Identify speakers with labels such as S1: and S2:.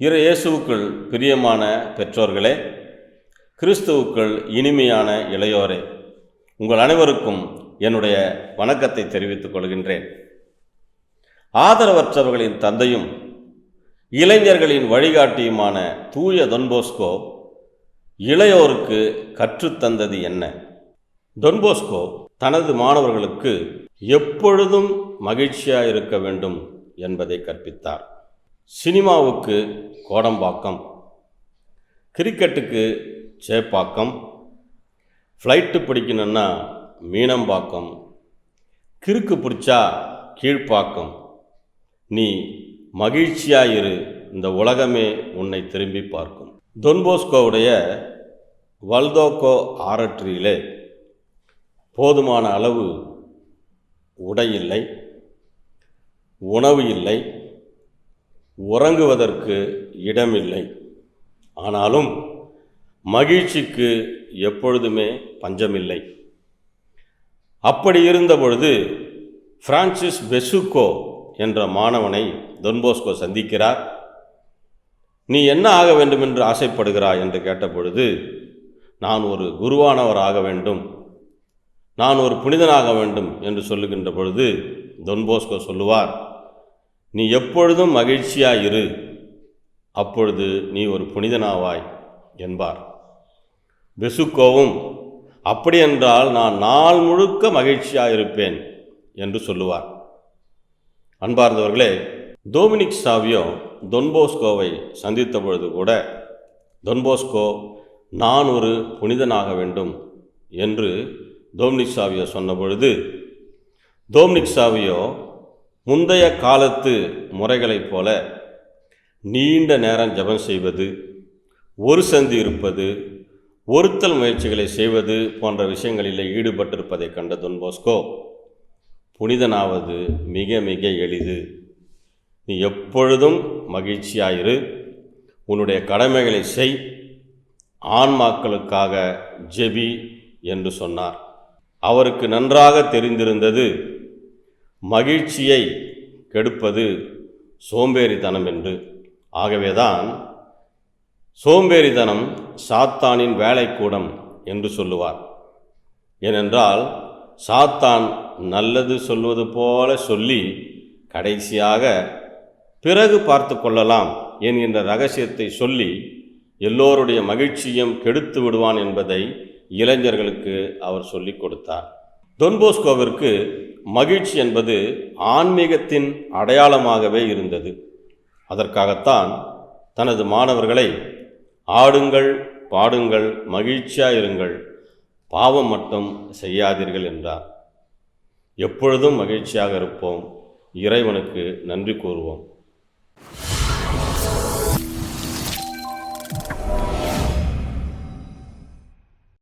S1: இரு இயேசுவுக்குள் பிரியமான பெற்றோர்களே கிறிஸ்துவுக்குள் இனிமையான இளையோரே உங்கள் அனைவருக்கும் என்னுடைய வணக்கத்தை தெரிவித்துக் கொள்கின்றேன். ஆதரவற்றவர்களின் தந்தையும் இளைஞர்களின் வழிகாட்டியுமான தூய தொன்போஸ்கோ இளையோருக்கு கற்றுத்தந்தது என்ன? தொன்போஸ்கோ தனது மாணவர்களுக்கு எப்பொழுதும் மகிழ்ச்சியாக இருக்க வேண்டும் என்பதை கற்பித்தார். சினிமாவுக்கு கோடம்பாக்கம். கிரிக்கெட்டுக்கு சேப்பாக்கம். ஃப்ளைட்டு பிடிக்கணுன்னா மீனம்பாக்கம். கிறுக்கு பிடிச்சா கீழ்ப்பாக்கம். நீ மகிழ்ச்சியாயிரு இந்த உலகமே உன்னை திரும்பி பார்க்கும். தொன்போஸ்கோவுடைய வல்தோக்கோ ஆரற்றியிலே போதுமான அளவு உடை இல்லை உணவு இல்லை உறங்குவதற்கு இடமில்லை. ஆனாலும் மகிழ்ச்சிக்கு எப்பொழுதுமே பஞ்சமில்லை. அப்படி இருந்த பொழுது பிரான்சிஸ் பெசுக்கோ என்ற மாணவனை தொன்போஸ்கோ சந்திக்கிறார். நீ என்ன ஆக வேண்டும் என்று ஆசைப்படுகிறாய்? என்று கேட்டபொழுது நான் ஒரு குருவானவர் ஆக வேண்டும். நான் ஒரு புனிதனாக வேண்டும் என்று சொல்லுகின்ற பொழுது தொன்போஸ்கோ சொல்லுவார் நீ எப்பொழுதும் மகிழ்ச்சியாக இரு அப்பொழுது நீ ஒரு புனிதனாவாய் என்பார். பெசுக்கோவும் அப்படியென்றால் நான் நாள் முழுக்க மகிழ்ச்சியாக இருப்பேன் என்று சொல்லுவார். அன்பார்ந்தவர்களே டோமினிக் சாவியோ தொன்போஸ்கோவை சந்தித்த பொழுது கூட தொன்போஸ்கோ நான் ஒரு புனிதனாக வேண்டும் என்று தோம்னிக் சாவியோ சொன்ன பொழுது தோம்னிக் சாவியோ முந்தைய காலத்து முறைகளைப் போல நீண்ட நேரம் ஜெபம் செய்வது ஒரு சந்தி இருப்பது ஒருத்தல் முயற்சிகளை செய்வது போன்ற விஷயங்களில் ஈடுபட்டிருப்பதை கண்ட தொன்போஸ்கோ புனிதனாவது மிக மிக எளிது. நீ எப்பொழுதும் மகிழ்ச்சியாயிரு. உன்னுடைய கடமைகளை செய். ஆன்மாக்களுக்காக ஜெபி என்று சொன்னார். அவருக்கு நன்றாக தெரிந்திருந்தது. மகிழ்ச்சியை கெடுப்பது சோம்பேறித்தனம் என்று. ஆகவேதான் சோம்பேறித்தனம் சாத்தானின் வேலைக்கூடம் என்று சொல்லுவார். ஏனென்றால் சாத்தான் நல்லது சொல்வது போல சொல்லி கடைசியாக பிறகு பார்த்து கொள்ளலாம் என்கின்ற ரகசியத்தை சொல்லி எல்லோருடைய மகிழ்ச்சியும் கெடுத்து விடுவான் என்பதை இளைஞர்களுக்கு அவர் சொல்லிக் கொடுத்தார். தொன்போஸ்கோவிற்கு மகிழ்ச்சி என்பது ஆன்மீகத்தின் அடையாளமாகவே இருந்தது. அதற்காகத்தான் தனது மாணவர்களை ஆடுங்கள் பாடுங்கள் மகிழ்ச்சியாக இருங்கள் பாவம் மட்டும் செய்யாதீர்கள் என்றார். எப்பொழுதும் மகிழ்ச்சியாக இருப்போம். இறைவனுக்கு நன்றி கூறுவோம்.